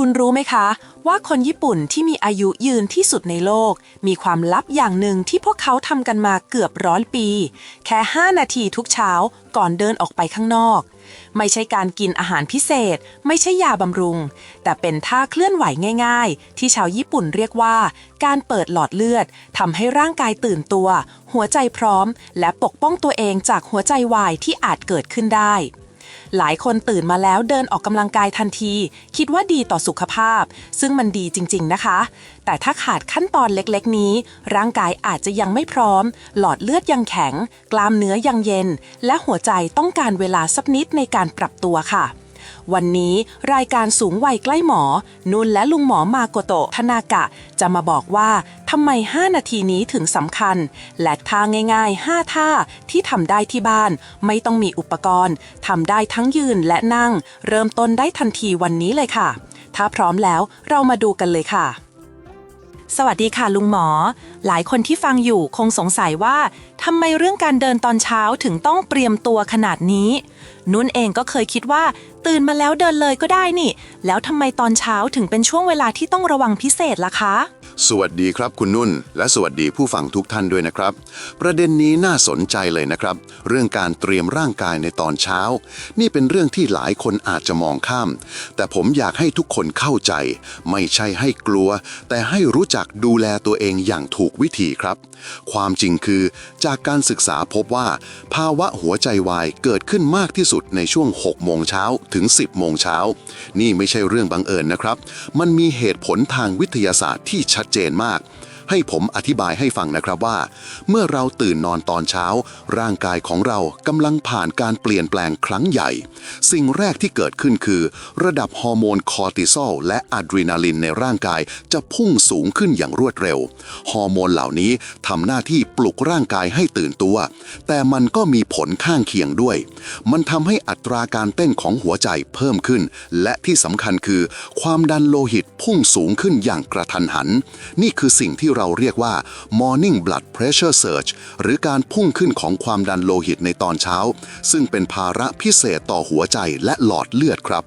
คุณรู้ไหมคะ ว่าคนญี่ปุ่นที่มีอายุยืนที่สุดในโลก มีความลับอย่างหนึ่งที่พวกเขาทำกันมาเกือบร้อยปี แค่ 5 นาทีทุกเช้าก่อนเดินออกไปข้างนอก ไม่ใช่การกินอาหารพิเศษ ไม่ใช่ยาบำรุง แต่เป็นท่าเคลื่อนไหวง่าย ๆ ที่ชาวญี่ปุ่นเรียกว่า การเปิดหลอดเลือดทำให้ร่างกายตื่นตัว หัวใจพร้อม และปกป้องตัวเองจากหัวใจวายที่อาจเกิดขึ้นได้ หลายคนตื่นมาแล้วเดินออกกำลังกายทันที คิดว่าดีต่อสุขภาพ ซึ่งมันดีจริง ๆนะคะ แต่ถ้าขาดขั้นตอนเล็กๆ นี้ ร่างกายอาจจะยังไม่พร้อม หลอดเลือดยังแข็ง กล้ามเนื้อยังเย็น และหัวใจต้องการเวลาสักนิดในการปรับตัวค่ะ วันนี้รายการสูงวัยใกล้หมอ นุ่นและลุงหมอมาโกโตะทนากะ จะมาบอกว่าทำไม 5 นาทีนี้ถึงสำคัญ และท่าง่าย ๆ 5 ท่าที่ทำได้ที่บ้าน ไม่ต้องมีอุปกรณ์ทำได้ทั้งยืนและนั่ง เริ่มต้นได้ทันทีวันนี้เลยค่ะ ถ้าพร้อมแล้วเรามาดูกันเลยค่ะสวัสดีค่ะลุงหมอ หลายคนที่ฟังอยู่คงสงสัยว่าทำไมเรื่องการเดินตอนเช้าถึงต้องเตรียมตัวขนาดนี้ นุ่นเองก็เคยคิดว่า ตื่นมาแล้วเดินเลยก็ได้นี่ แล้วทำไมตอนเช้าถึงเป็นช่วงเวลาที่ต้องระวังพิเศษล่ะคะ สวัสดีครับคุณนุ่น และสวัสดีผู้ฟังทุกท่านด้วยนะครับ ประเด็นนี้น่าสนใจเลยนะครับ เรื่องการเตรียมร่างกายในตอนเช้า นี่เป็นเรื่องที่หลายคนอาจจะมองข้าม แต่ผมอยากให้ทุกคนเข้าใจ ไม่ใช่ให้กลัว แต่ให้รู้จักดูแลตัวเองอย่างถูกวิธีครับ ความจริงคือจจากการศึกษาพบว่า ภาวะหัวใจวายเกิดขึ้นมากที่สุดในช่วง 6 โมงเช้าถึง 10 โมงเช้า นี่ไม่ใช่เรื่องบังเอิญนะครับ มันมีเหตุผลทางวิทยาศาสตร์ที่ชัดเจนมาก ให้ผมอธิบายให้ฟังนะครับว่า เมื่อเราตื่นนอนตอนเช้า ร่างกายของเรากำลังผ่านการเปลี่ยนแปลงครั้งใหญ่ สิ่งแรกที่เกิดขึ้นคือ ระดับฮอร์โมนคอร์ติซอลและอะดรีนาลินในร่างกายจะพุ่งสูงขึ้นอย่างรวดเร็ว ฮอร์โมนเหล่านี้ทำหน้าที่ปลุกร่างกายให้ตื่นตัว แต่มันก็มีผลข้างเคียงด้วย มันทำให้อัตราการเต้นของหัวใจเพิ่มขึ้น และที่สำคัญคือ ความดันโลหิตพุ่งสูงขึ้นอย่างกระทันหัน นี่คือสิ่งที่เราเรียกว่า morning blood pressure surge หรือการพุ่งขึ้นของความดันโลหิตในตอนเช้า ซึ่งเป็นภาระพิเศษต่อหัวใจและหลอดเลือดครับ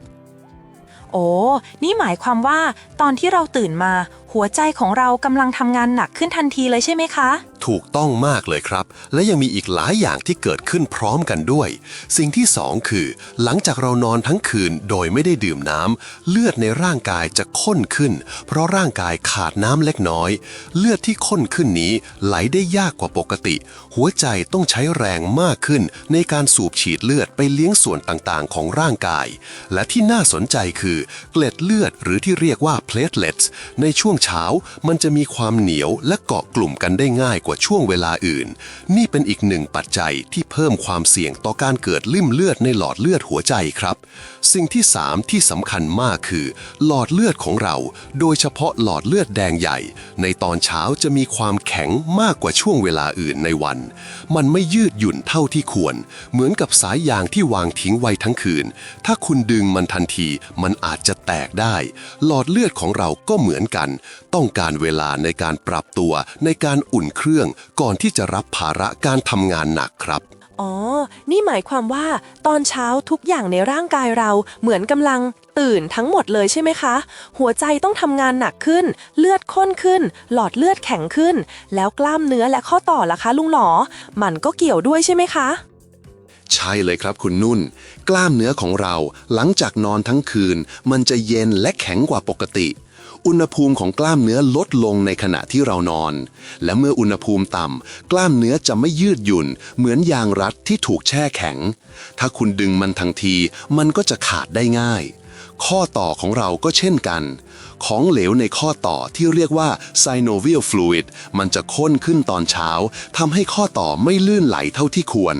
โอ้ นี่หมายความว่า ตอนที่เราตื่นมา หัวใจของเรากำลังทำงานหนักขึ้นทันทีเลยใช่ไหมคะถูกต้องมากเลยครับ และยังมีอีกหลายอย่างที่เกิดขึ้นพร้อมกันด้วย สิ่งที่สองคือ หลังจากเรานอนทั้งคืนโดยไม่ได้ดื่มน้ำเลือดในร่างกายจะข้นขึ้น เพราะร่างกายขาดน้ำเล็กน้อย เลือดที่ข้นขึ้นนี้ไหลได้ยากกว่าปกติ หัวใจต้องใช้แรงมากขึ้น ในการสูบฉีดเลือดไปเลี้ยงส่วนต่างๆ ของร่างกาย และที่น่าสนใจคือ เกล็ดเลือดหรือที่เรียกว่า platelets ในช่วงเช้ามันจะมีความเหนียวและเกาะกลุ่มกันได้ง่ายกว่าว่าช่วงเวลาอื่น นี่เป็นอีกหนึ่งปัจจัยที่เพิ่มความเสี่ยงต่อการเกิดลิ่มเลือดในหลอดเลือดหัวใจครับ สิ่งที่ 3 ที่สำคัญมากคือ หลอดเลือดของเรา โดยเฉพาะหลอดเลือดแดงใหญ่ ในตอนเช้าจะมีความแข็งมากกว่าช่วงเวลาอื่นในวัน มันไม่ยืดหยุ่นเท่าที่ควร เหมือนกับสายยางที่วางทิ้งไว้ทั้งคืน ถ้าคุณดึงมันทันทีมันอาจจะแตกได้ หลอดเลือดของเราก็เหมือนกัน ต้องการเวลาในการปรับตัวในการอุ่นเครื่องก่อนที่จะรับภาระการทำงานหนักครับ อ๋อ นี่หมายความว่า ตอนเช้าทุกอย่างในร่างกายเราเหมือนกำลังตื่นทั้งหมดเลยใช่ไหมคะ หัวใจต้องทำงานหนักขึ้น เลือดข้นขึ้น หลอดเลือดแข็งขึ้น แล้วกล้ามเนื้อและข้อต่อล่ะคะ ลุงหลอ มันก็เกี่ยวด้วยใช่ไหมคะใช่เลยครับคุณนุ่น กล้ามเนื้อของเราหลังจากนอนทั้งคืน มันจะเย็นและแข็งกว่าปกติ อุณหภูมิของกล้ามเนื้อลดลงในขณะที่เรานอน และเมื่ออุณหภูมิต่ำ กล้ามเนื้อจะไม่ยืดหยุ่น เหมือนยางรัดที่ถูกแช่แข็ง ถ้าคุณดึงมันทันที มันก็จะขาดได้ง่าย ข้อต่อของเราก็เช่นกัน ของเหลวในข้อต่อที่เรียกว่า synovial fluid มันจะข้นขึ้นตอนเช้าทำให้ข้อต่อไม่ลื่นไหลเท่าที่ควร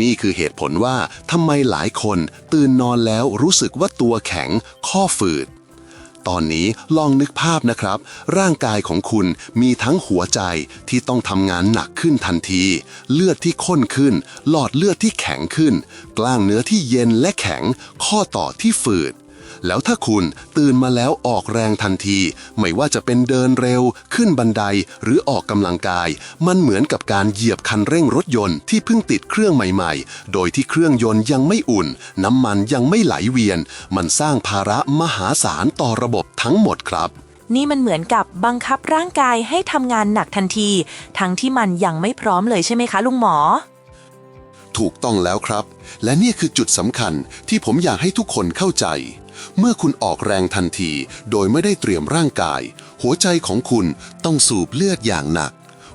นี่คือเหตุผลว่าทำไมหลายคนตื่นนอนแล้วรู้สึกว่าตัวแข็ง ข้อฝืด ตอนนี้ลองนึกภาพนะครับ ร่างกายของคุณมีทั้งหัวใจที่ต้องทำงานหนักขึ้นทันที เลือดที่ข้นขึ้น หลอดเลือดที่แข็งขึ้น กล้ามเนื้อที่เย็นและแข็ง ข้อต่อที่ฝืด แล้วถ้าคุณตื่นมาแล้วออกแรงทันที ไม่ว่าจะเป็นเดินเร็ว ขึ้นบันไดหรือออกกำลังกาย มันเหมือนกับการเหยียบคันเร่งรถยนต์ที่เพิ่งติดเครื่องใหม่ๆ โดยที่เครื่องยนต์ยังไม่อุ่น น้ำมันยังไม่ไหลเวียน มันสร้างภาระมหาศาลต่อระบบทั้งหมดครับนี่มันเหมือนกับบังคับร่างกายให้ทำงานหนักทันที ทั้งที่มันยังไม่พร้อมเลยใช่ไหมคะ ลุงหมอ ถูกต้องแล้วครับ และนี่คือจุดสำคัญที่ผมอยากให้ทุกคนเข้าใจ เมื่อคุณออกแรงทันที โดยไม่ได้เตรียมร่างกาย หัวใจของคุณต้องสูบเลือดอย่างหนัก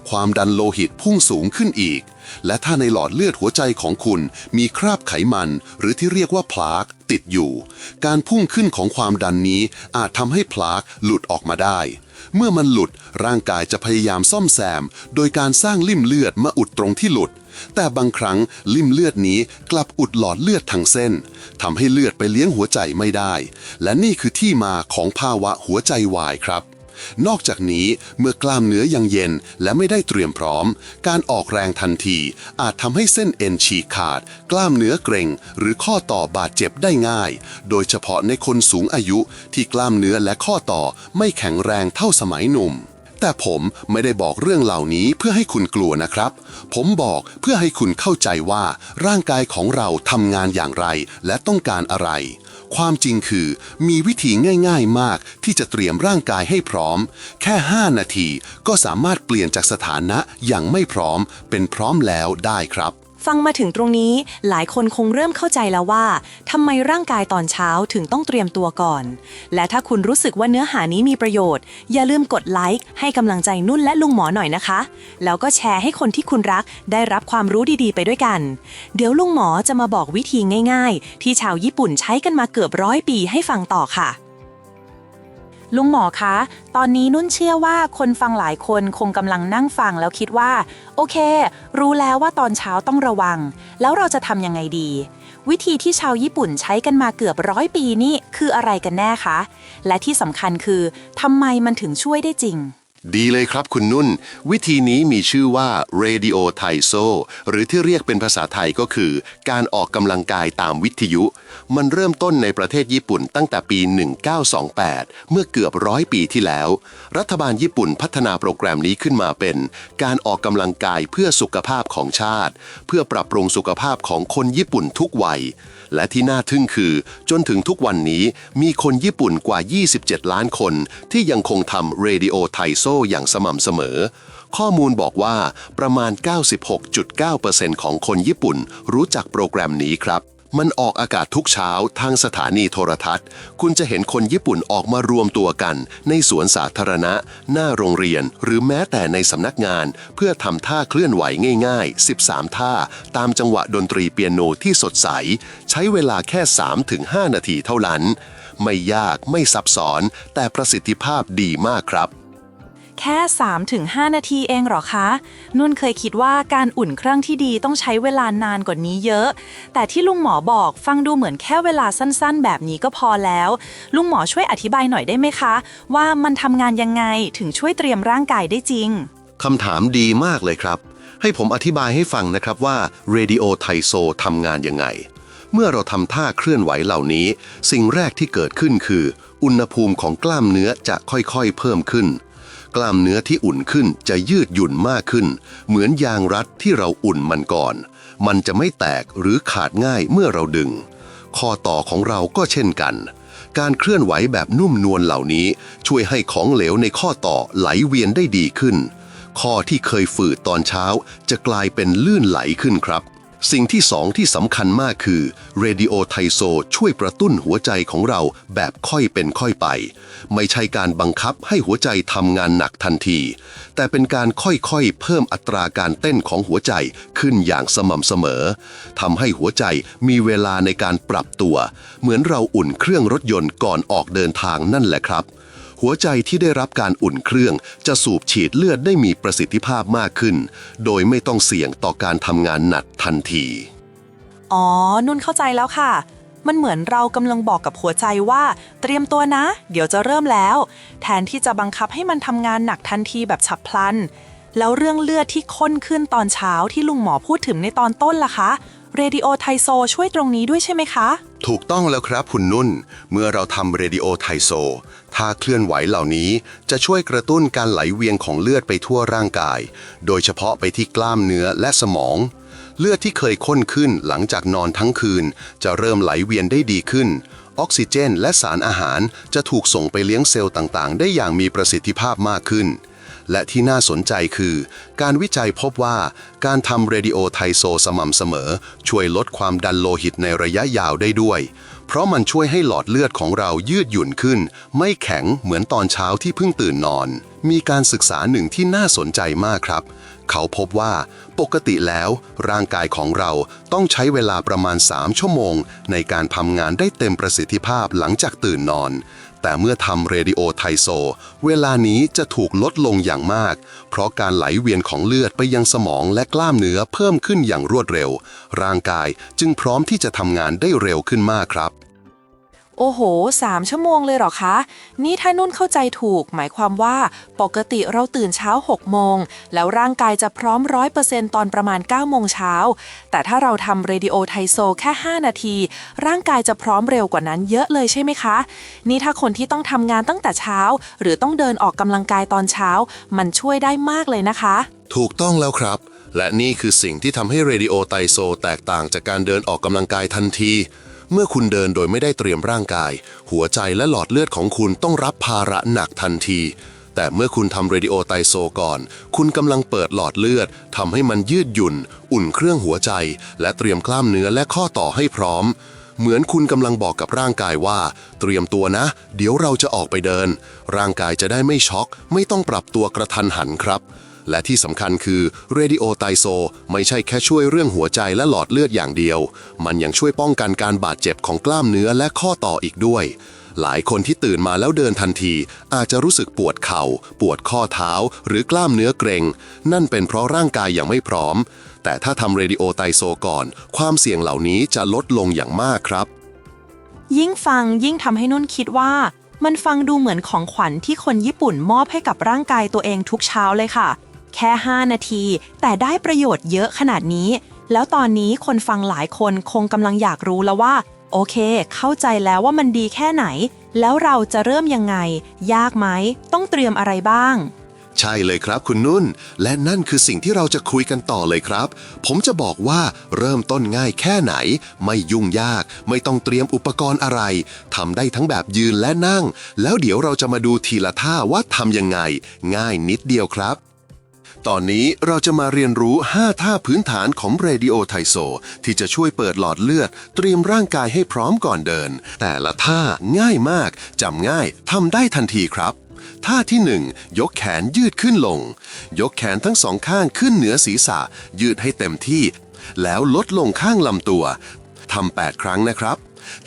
ความดันโลหิตพุ่งสูงขึ้นอีก และถ้าในหลอดเลือดหัวใจของคุณมีคราบไขมัน หรือที่เรียกว่าพลากติดอยู่ การพุ่งขึ้นของความดันนี้อาจทำให้พลากหลุดออกมาได้ เมื่อมันหลุดร่างกายจะพยายามซ่อมแซม โดยการสร้างลิ่มเลือดมาอุดตรงที่หลุด แต่บางครั้งลิ่มเลือดนี้กลับอุดหลอดเลือดทั้งเส้นทำให้เลือดไปเลี้ยงหัวใจไม่ได้ และนี่คือที่มาของภาวะหัวใจวายครับ นอกจากนี้เมื่อกล้ามเนื้อยังเย็นและไม่ได้เตรียมพร้อม การออกแรงทันที อาจทำให้เส้นเอ็นฉีกขาด กล้ามเนื้อเกร็ง หรือข้อต่อบาดเจ็บได้ง่าย โดยเฉพาะในคนสูงอายุที่กล้ามเนื้อและข้อต่อไม่แข็งแรงเท่าสมัยหนุ่ม แต่ผมไม่ได้บอกเรื่องเหล่านี้เพื่อให้คุณกลัวนะครับ ผมบอกเพื่อให้คุณเข้าใจว่าร่างกายของเราทำงานอย่างไรและต้องการอะไร ความจริงคือ มีวิธีง่าย ๆ มากที่จะเตรียมร่างกายให้พร้อม แค่ 5 นาทีก็สามารถเปลี่ยนจากสถานะอย่างไม่พร้อมเป็นพร้อมแล้วได้ครับ ฟังมาถึงตรงนี้หลายคนคงเริ่มเข้าใจแล้วว่าทำไมร่างกายตอนเช้าถึงต้องเตรียมตัวก่อน และถ้าคุณรู้สึกว่าเนื้อหานี้มีประโยชน์ อย่าลืมกดไลค์ให้กำลังใจนุ่นและลุงหมอหน่อยนะคะ แล้วก็แชร์ให้คนที่คุณรักได้รับความรู้ดีๆ ไปด้วยกัน เดี๋ยวลุงหมอจะมาบอกวิธีง่าย ๆ ที่ชาวญี่ปุ่นใช้กันมาเกือบร้อยปีให้ฟังต่อค่ะ ลุงหมอคะ ตอนนี้นุ่นเชื่อว่าคนฟังหลายคนคงกำลังนั่งฟังแล้วคิดว่า โอเค รู้แล้วว่าตอนเช้าต้องระวัง แล้วเราจะทำยังไงดี วิธีที่ชาวญี่ปุ่นใช้กันมาเกือบร้อยปีนี่คืออะไรกันแน่คะ และที่สำคัญคือทำไมมันถึงช่วยได้จริง ดีเลยครับคุณนุ่น วิธีนี้มีชื่อว่า radio t a i s o หรือที่เรียกเป็นภาษาไทยก็คือ การออกกำลังกายตามวิทยุ มันเริ่มต้นในประเทศญี่ปุ่นตั้งแต่ปี 1928 เมื่อเกือบร้อยปีที่แล้ว รัฐบาลญี่ปุ่นพัฒนาโปรแกรมนี้ขึ้นมาเป็น การออกกำลังกายเพื่อสุขภาพของชาติ เพื่อปรับปรุงสุขภาพของคนญี่ปุ่นทุกวัย และที่น่าทึ่งคือ จนถึงทุกวันนี้มีคนญี่ปุ่นกว่า 27 ล้านคน ที่ยังคงทำเรดิโอไทโซอย่างสม่ำเสมอ ข้อมูลบอกว่าประมาณ 96.9%ของคนญี่ปุ่นรู้จักโปรแกรมนี้ครับ มันออกอากาศทุกเช้าทางสถานีโทรทัศน์ คุณจะเห็นคนญี่ปุ่นออกมารวมตัวกัน ในสวนสาธารณะ หน้าโรงเรียน หรือแม้แต่ในสำนักงาน เพื่อทำท่าเคลื่อนไหวง่ายๆ 13 ท่า ตามจังหวะดนตรีเปียโนที่สดใส ใช้เวลาแค่ 3-5 นาทีเท่านั้น ไม่ยากไม่ซับซ้อน แต่ประสิทธิภาพดีมากครับ แค่ 3-5 นาทีเองหรอคะ นุ่นเคยคิดว่าการอุ่นเครื่องที่ดีต้องใช้เวลานานกว่านี้เยอะ แต่ที่ลุงหมอบอกฟังดูเหมือนแค่เวลาสั้นๆ แบบนี้ก็พอแล้ว ลุงหมอช่วยอธิบายหน่อยได้ไหมคะ ว่ามันทำงานยังไงถึงช่วยเตรียมร่างกายได้จริงคำถามดีมากเลยครับ ให้ผมอธิบายให้ฟังนะครับว่า Radio t a i s o ทำงานยังไง เมื่อเราทำท่าเคลื่อนไหวเหล่านี้ สิ่งแรกที่เกิดขึ้นคือ อุณหภูมิของกล้ามเนื้อจะค่อยๆ เพิ่มขึ้น กล้ามเนื้อที่อุ่นขึ้นจะยืดหยุ่นมากขึ้น เหมือนยางรัดที่เราอุ่นมันก่อน มันจะไม่แตกหรือขาดง่ายเมื่อเราดึง ข้อต่อของเราก็เช่นกัน การเคลื่อนไหวแบบนุ่มนวลเหล่านี้ ช่วยให้ของเหลวในข้อต่อไหลเวียนได้ดีขึ้น ข้อที่เคยฝืดตอนเช้าจะกลายเป็นลื่นไหลขึ้นครับ สิ่งที่สองที่สำคัญมากคือ Radio t a i s o ช่วยกระตุ้นหัวใจของเราแบบค่อยเป็นค่อยไป ไม่ใช่การบังคับให้หัวใจทำงานหนักทันที แต่เป็นการค่อยๆ เพิ่มอัตราการเต้นของหัวใจขึ้นอย่างสม่ำเสมอทำให้หัวใจมีเวลาในการปรับตัว เหมือนเราอุ่นเครื่องรถยนต์ก่อนออกเดินทางนั่นแหละครับ หัวใจที่ได้รับการอุ่นเครื่อง จะสูบฉีดเลือดได้มีประสิทธิภาพมากขึ้น โดยไม่ต้องเสี่ยงต่อการทำงานหนักทันที อ๋อ นุ่นเข้าใจแล้วค่ะ มันเหมือนเรากำลังบอกกับหัวใจว่า เตรียมตัวนะ เดี๋ยวจะเริ่มแล้ว แทนที่จะบังคับให้มันทำงานหนักทันทีแบบฉับพลัน แล้วเรื่องเลือดที่ข้นขึ้นตอนเช้าที่ลุงหมอพูดถึงในตอนต้นล่ะคะ เรดิโอไทโซช่วยตรงนี้ด้วยใช่ไหมคะ ถูกต้องแล้วครับคุณนุ่น เมื่อเราทำเรดิโอไทโซท่าเคลื่อนไหวเหล่านี้จะช่วยกระตุ้นการไหลเวียนของเลือดไปทั่วร่างกาย โดยเฉพาะไปที่กล้ามเนื้อและสมอง เลือดที่เคยข้นขึ้นหลังจากนอนทั้งคืน จะเริ่มไหลเวียนได้ดีขึ้น ออกซิเจน และสารอาหารจะถูกส่งไปเลี้ยงเซลล์ต่างๆ ได้อย่างมีประสิทธิภาพมากขึ้น และที่น่าสนใจคือ การวิจัยพบว่าการทำเรดิโอไทโซสม่ำเสมอ ช่วยลดความดันโลหิตในระยะยาวได้ด้วย เพราะมันช่วยให้หลอดเลือดของเรายืดหยุ่นขึ้น ไม่แข็งเหมือนตอนเช้าที่เพิ่งตื่นนอน มีการศึกษาหนึ่งที่น่าสนใจมากครับ เขาพบว่าปกติแล้วร่างกายของเราต้องใช้เวลาประมาณ 3 ชั่วโมง ในการทำงานได้เต็มประสิทธิภาพหลังจากตื่นนอน แต่เมื่อทำเรดิโอไทโซ เวลานี้จะถูกลดลงอย่างมาก เพราะการไหลเวียนของเลือดไปยังสมองและกล้ามเนื้อเพิ่มขึ้นอย่างรวดเร็ว ร่างกายจึงพร้อมที่จะทำงานได้เร็วขึ้นมากครับ โอ้โห3ชั่วโมงเลยเหรอคะ นี่ถ้านุ่นเข้าใจถูก หมายความว่าปกติเราตื่นเช้า 6 โมง แล้วร่างกายจะพร้อม100%ตอนประมาณ 9 โมงเช้า แต่ถ้าเราทำเรดิโอไทโซแค่ 5 นาที ร่างกายจะพร้อมเร็วกว่านั้นเยอะเลยใช่ไหมคะ นี่ถ้าคนที่ต้องทำงานตั้งแต่เช้า หรือต้องเดินออกกำลังกายตอนเช้า มันช่วยได้มากเลยนะคะ ถูกต้องแล้วครับ และนี่คือสิ่งที่ทำให้เรดิโอไตโซแตกต่างจากการเดินออกกำลังกายทันที เมื่อคุณเดินโดยไม่ได้เตรียมร่างกาย หัวใจและหลอดเลือดของคุณต้องรับภาระหนักทันที แต่เมื่อคุณทำเรดิโอไตโซก่อน คุณกำลังเปิดหลอดเลือดทำให้มันยืดหยุ่น อุ่นเครื่องหัวใจ และเตรียมกล้ามเนื้อและข้อต่อให้พร้อม เหมือนคุณกำลังบอกกับร่างกายว่า เตรียมตัวนะ เดี๋ยวเราจะออกไปเดิน ร่างกายจะได้ไม่ช็อก ไม่ต้องปรับตัวกระทันหันครับ และที่สำคัญคือเรดิโอไตโซไม่ใช่แค่ช่วยเรื่องหัวใจและหลอดเลือดอย่างเดียว มันยังช่วยป้องกันการบาดเจ็บของกล้ามเนื้อและข้อต่ออีกด้วย หลายคนที่ตื่นมาแล้วเดินทันที อาจจะรู้สึกปวดเข่า ปวดข้อเท้า หรือกล้ามเนื้อเกร็ง นั่นเป็นเพราะร่างกายยังไม่พร้อม แต่ถ้าทำเรดิโอไตโซก่อน ความเสี่ยงเหล่านี้จะลดลงอย่างมากครับ ยิ่งฟังยิ่งทำให้นุ่นคิดว่ามันฟังดูเหมือนของขวัญที่คนญี่ปุ่นมอบให้กับร่างกายตัวเองทุกเช้าเลยค่ะ แค่ 5 นาที แต่ได้ประโยชน์เยอะขนาดนี้ แล้วตอนนี้คนฟังหลายคนคงกำลังอยากรู้แล้วว่า โอเค เข้าใจแล้วว่ามันดีแค่ไหน แล้วเราจะเริ่มยังไง ยากไหม ต้องเตรียมอะไรบ้าง ใช่เลยครับคุณนุ่น และนั่นคือสิ่งที่เราจะคุยกันต่อเลยครับ ผมจะบอกว่าเริ่มต้นง่ายแค่ไหน ไม่ยุ่งยาก ไม่ต้องเตรียมอุปกรณ์อะไรทำได้ทั้งแบบยืนและนั่ง แล้วเดี๋ยวเราจะมาดูทีละท่าว่าทำยังไง ง่ายนิดเดียวครับ ตอนนี้เราจะมาเรียนรู้ 5 ท่าพื้นฐานของเรดิโอไทโซ ที่จะช่วยเปิดหลอดเลือด เตรียมร่างกายให้พร้อมก่อนเดิน แต่ละท่าง่ายมากจำง่ายทำได้ทันทีครับ ท่าที่ 1 ยกแขนยืดขึ้นลง ยกแขนทั้งสองข้างขึ้นเหนือศีรษะ ยืดให้เต็มที่ แล้วลดลงข้างลำตัวทำ8ครั้งนะครับ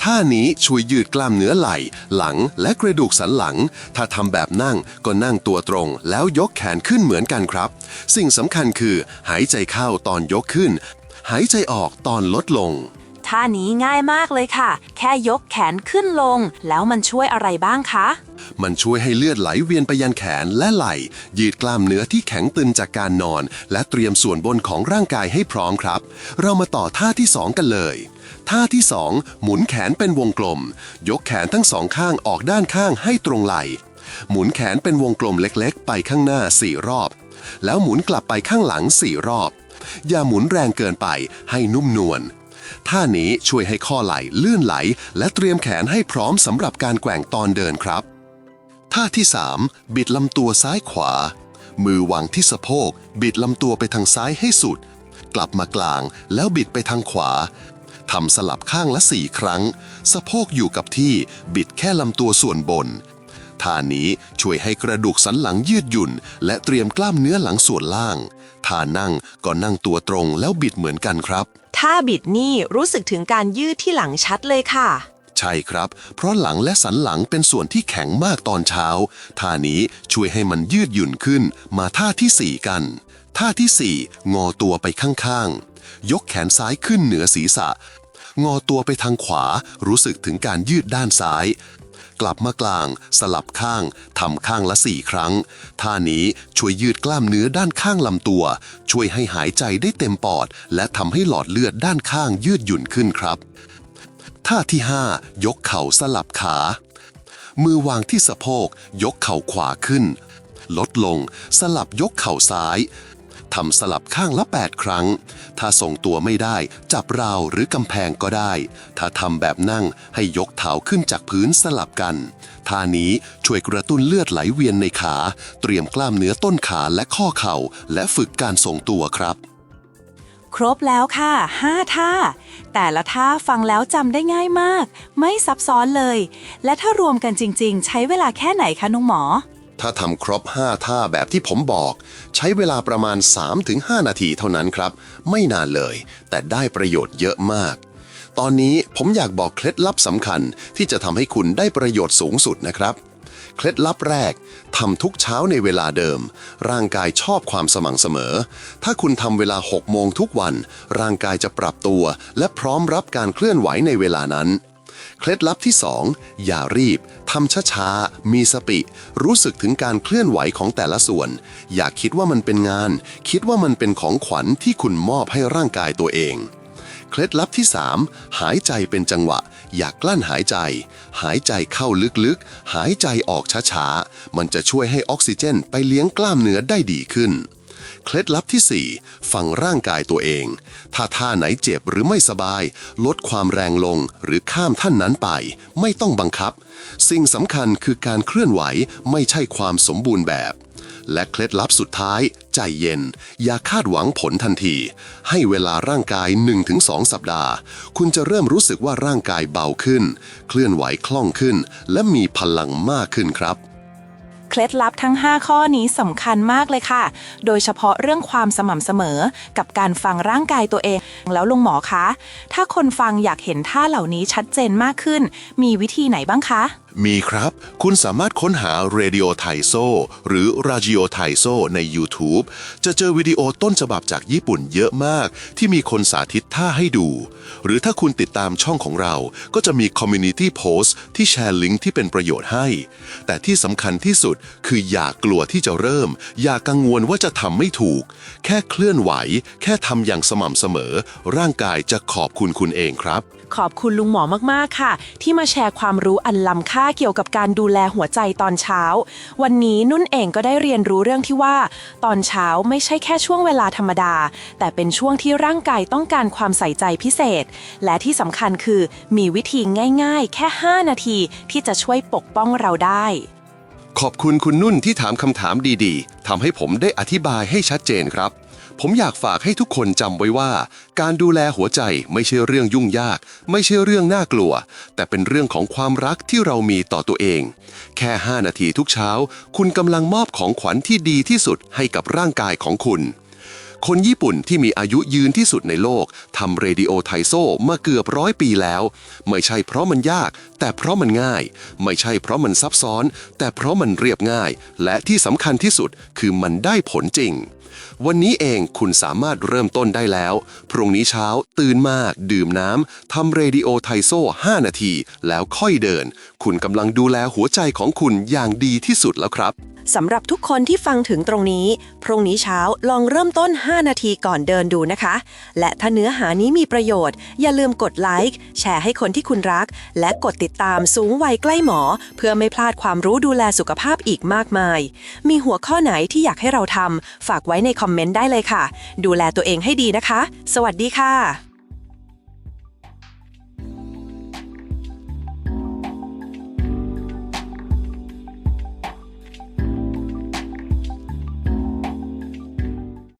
ท่านี้ช่วยยืดกล้ามเนื้อไหล่ หลังและกระดูกสันหลัง ถ้าทำแบบนั่งก็นั่งตัวตรง แล้วยกแขนขึ้นเหมือนกันครับ สิ่งสำคัญคือ หายใจเข้าตอนยกขึ้น หายใจออกตอนลดลงท่านี้ง่ายมากเลยค่ะ แค่ยกแขนขึ้นลง แล้วมันช่วยอะไรบ้างคะ มันช่วยให้เลือดไหลเวียนไปยันแขนและไหล่ ยืดกล้ามเนื้อที่แข็งตึงจากการนอน และเตรียมส่วนบนของร่างกายให้พร้อมครับ เรามาต่อท่าที่ 2 กันเลย ท่าที่ 2 หมุนแขนเป็นวงกลม ยกแขนทั้งสองข้างออกด้านข้างให้ตรงไหล่หมุนแขนเป็นวงกลมเล็กๆ ไปข้างหน้า 4 รอบ แล้วหมุนกลับไปข้างหลัง 4 รอบ อย่าหมุนแรงเกินไปให้นุ่มนวลท่านี้ช่วยให้ข้อไหล่ลื่นไหล และเตรียมแขนให้พร้อมสำหรับการแกว่งตอนเดินครับ ท่าที่ 3 บิดลำตัวซ้ายขวา มือวางที่สะโพก บิดลำตัวไปทางซ้ายให้สุด กลับมากลางแล้วบิดไปทางขวา ทำสลับข้างละสี่ครั้ง สะโพกอยู่กับที่บิดแค่ลำตัวส่วนบนท่านี้ช่วยให้กระดูกสันหลังยืดหยุ่น และเตรียมกล้ามเนื้อหลังส่วนล่าง ท่านั่งก็นั่งตัวตรงแล้วบิดเหมือนกันครับถ้าบิดนี่รู้สึกถึงการยืดที่หลังชัดเลยค่ะ ใช่ครับ เพราะหลังและสันหลังเป็นส่วนที่แข็งมากตอนเช้า ท่านี้ช่วยให้มันยืดหยุ่นขึ้น มาท่าที่ 4 กัน ท่าทีสี่4 งอตัวไปข้างๆ ยกแขนซ้ายขึ้นเหนือศีรษะ งอตัวไปทางขวา รู้สึกถึงการยืดด้านซ้าย กลับมากลาง สลับข้างทำข้างละ4ครั้ง ท่านี้ช่วยยืดกล้ามเนื้อด้านข้างลำตัว ช่วยให้หายใจได้เต็มปอด และทำให้หลอดเลือดด้านข้างยืดหยุ่นขึ้นครับ ท่าที่ 5 ยกเข่าสลับขา มือวางที่สะโพก ยกเข่าขวาขึ้น ลดลง สลับยกเข่าซ้าย ทำสลับข้างละ 8 ครั้ง ถ้าทรงตัวไม่ได้ จับราวหรือกำแพงก็ได้ ถ้าทำแบบนั่งให้ยกเท้าขึ้นจากพื้นสลับกัน ท่านี้ช่วยกระตุ้นเลือดไหลเวียนในขา เตรียมกล้ามเนื้อต้นขาและข้อเข่า และฝึกการทรงตัวครับ ครบแล้วค่ะ 5 ท่า แต่ละท่าฟังแล้วจำได้ง่ายมาก ไม่ซับซ้อนเลย และถ้ารวมกันจริง ๆ ใช้เวลาแค่ไหนคะน้องหมอ ถ้าทำครบ 5 ท่าแบบที่ผมบอก ใช้เวลาประมาณ 3-5 นาทีเท่านั้นครับ ไม่นานเลย แต่ได้ประโยชน์เยอะมาก ตอนนี้ผมอยากบอกเคล็ดลับสำคัญที่จะทำให้คุณได้ประโยชน์สูงสุดนะครับ เคล็ดลับแรกทำทุกเช้าในเวลาเดิม ร่างกายชอบความสม่ำเสมอ ถ้าคุณทำเวลา 6 โมงทุกวัน ร่างกายจะปรับตัว และพร้อมรับการเคลื่อนไหวในเวลานั้น เคล็ดลับที่ 2 อย่ารีบทำช้าๆ มีสติ รู้สึกถึงการเคลื่อนไหวของแต่ละส่วน อย่าคิดว่ามันเป็นงาน คิดว่ามันเป็นของขวัญที่คุณมอบให้ร่างกายตัวเอง เคล็ดลับที่ 3 หายใจเป็นจังหวะ อย่ากลั้นหายใจ หายใจเข้าลึกๆ หายใจออกช้าๆ มันจะช่วยให้ออกซิเจนไปเลี้ยงกล้ามเนื้อได้ดีขึ้น เคล็ดลับที่ 4 ฟังร่างกายตัวเอง ถ้าท่าไหนเจ็บหรือไม่สบาย ลดความแรงลงหรือข้ามท่านนั้นไป ไม่ต้องบังคับ สิ่งสำคัญคือการเคลื่อนไหวไม่ใช่ความสมบูรณ์แบบ และเคล็ดลับสุดท้าย ใจเย็น อย่าคาดหวังผลทันที ให้เวลาร่างกาย 1-2 สัปดาห์ คุณจะเริ่มรู้สึกว่าร่างกายเบาขึ้น เคลื่อนไหวคล่องขึ้น และมีพลังมากขึ้นครับ เคล็ดลับทั้ง 5 ข้อนี้สำคัญมากเลยค่ะ โดยเฉพาะเรื่องความสม่ำเสมอกับการฟังร่างกายตัวเอง แล้วลุงหมอคะ ถ้าคนฟังอยากเห็นท่าเหล่านี้ชัดเจนมากขึ้น มีวิธีไหนบ้างคะมีครับ คุณสามารถค้นหา Radio t a i s o หรือ Radio t a i s o ใน YouTube จะเจอวิดีโอต้นฉบับจากญี่ปุ่นเยอะมาก ที่มีคนสาธิตท่าให้ดู หรือถ้าคุณติดตามช่องของเรา ก็จะมี Community Post ที่แชร์ลิงก์ที่เป็นประโยชน์ให้ แต่ที่สำคัญที่สุดคืออย่ากลัวที่จะเริ่ม อย่ากังวลว่าจะทำไม่ถูก แค่เคลื่อนไหว แค่ทำอย่างสม่ำเสมอ ร่างกายจะขอบคุณคุณเองครับ ขอบคุณลุงหมอมากๆค่ะ ที่มาแชร์ความรู้อันล้ำค่าค่าเกี่ยวกับการดูแลหัวใจตอนเช้า วันนี้นุ่นเองก็ได้เรียนรู้เรื่องที่ว่า ตอนเช้าไม่ใช่แค่ช่วงเวลาธรรมดา แต่เป็นช่วงที่ร่างกายต้องการความใส่ใจพิเศษ และที่สำคัญคือมีวิธีง่ายๆ แค่ 5 นาทีที่จะช่วยปกป้องเราได้ ขอบคุณคุณนุ่นที่ถามคำถามดีๆทำให้ผมได้อธิบายให้ชัดเจนครับ ผมอยากฝากให้ทุกคนจำไว้ว่า การดูแลหัวใจไม่ใช่เรื่องยุ่งยาก ไม่ใช่เรื่องน่ากลัว แต่เป็นเรื่องของความรักที่เรามีต่อตัวเอง แค่ 5 นาทีทุกเช้า คุณกำลังมอบของขวัญที่ดีที่สุดให้กับร่างกายของคุณ คนญี่ปุ่นที่มีอายุยืนที่สุดในโลกทำเรดิโอไทโซมาเกือบร้อยปีแล้ว ไม่ใช่เพราะมันยาก แต่เพราะมันง่าย ไม่ใช่เพราะมันซับซ้อน แต่เพราะมันเรียบง่าย และที่สำคัญที่สุดคือมันได้ผลจริง วันนี้เองคุณสามารถเริ่มต้นได้แล้ว พรุ่งนี้เช้าตื่นมา ดื่มน้ำทำเรดิโอไทโซ5นาที แล้วค่อยเดิน คุณกำลังดูแลหัวใจของคุณอย่างดีที่สุดแล้วครับ สำหรับทุกคนที่ฟังถึงตรงนี้ พรุ่งนี้เช้าลองเริ่มต้น 5 นาทีก่อนเดินดูนะคะ และถ้าเนื้อหานี้มีประโยชน์ อย่าลืมกดไลค์แชร์ให้คนที่คุณรัก และกดติดตามสูงวัยใกล้หมอ เพื่อไม่พลาดความรู้ดูแลสุขภาพอีกมากมาย มีหัวข้อไหนที่อยากให้เราทำฝากไว้ในคอมเมนต์ได้เลยค่ะ ดูแลตัวเองให้ดีนะคะ สวัสดีค่ะ